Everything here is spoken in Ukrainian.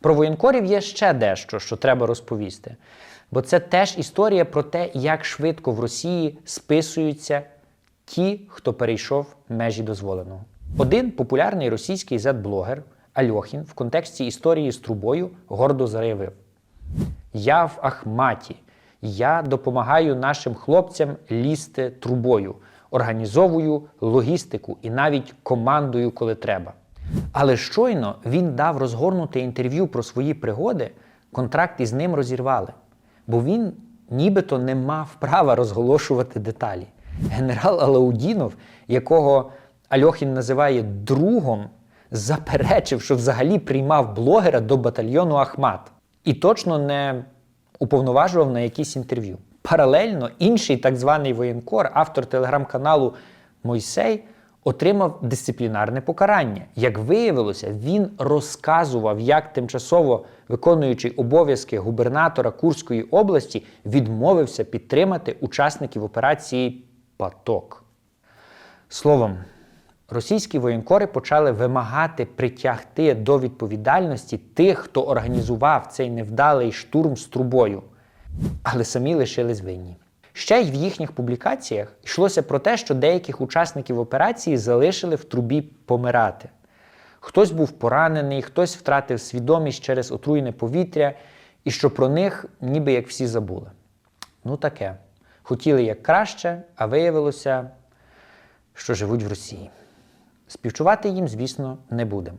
Про воєнкорів є ще дещо, що треба розповісти. Бо це теж історія про те, як швидко в Росії списуються ті, хто перейшов межі дозволеного. Один популярний російський зет-блогер Альохін в контексті історії з трубою гордо заявив: Я в Ахматі. Я допомагаю нашим хлопцям лізти трубою, організовую логістику і навіть командую, коли треба. Але щойно він дав розгорнуте інтерв'ю про свої пригоди, контракт із ним розірвали, бо він нібито не мав права розголошувати деталі. Генерал Алаудінов, якого Альохін називає другом, заперечив, що взагалі приймав блогера до батальйону Ахмат. І точно не уповноважував на якісь інтерв'ю. Паралельно інший так званий воєнкор, автор телеграм-каналу Мойсей, отримав дисциплінарне покарання. Як виявилося, він розказував, як тимчасово виконуючий обов'язки губернатора Курської області відмовився підтримати учасників операції Паток. Словом, російські воєнкори почали вимагати притягти до відповідальності тих, хто організував цей невдалий штурм з трубою, але самі лишились винні. Ще й в їхніх публікаціях йшлося про те, що деяких учасників операції залишили в трубі помирати. Хтось був поранений, хтось втратив свідомість через отруєне повітря, і що про них ніби як всі забули. Ну таке. Хотіли як краще, а виявилося, що живуть в Росії. Співчувати їм, звісно, не будемо.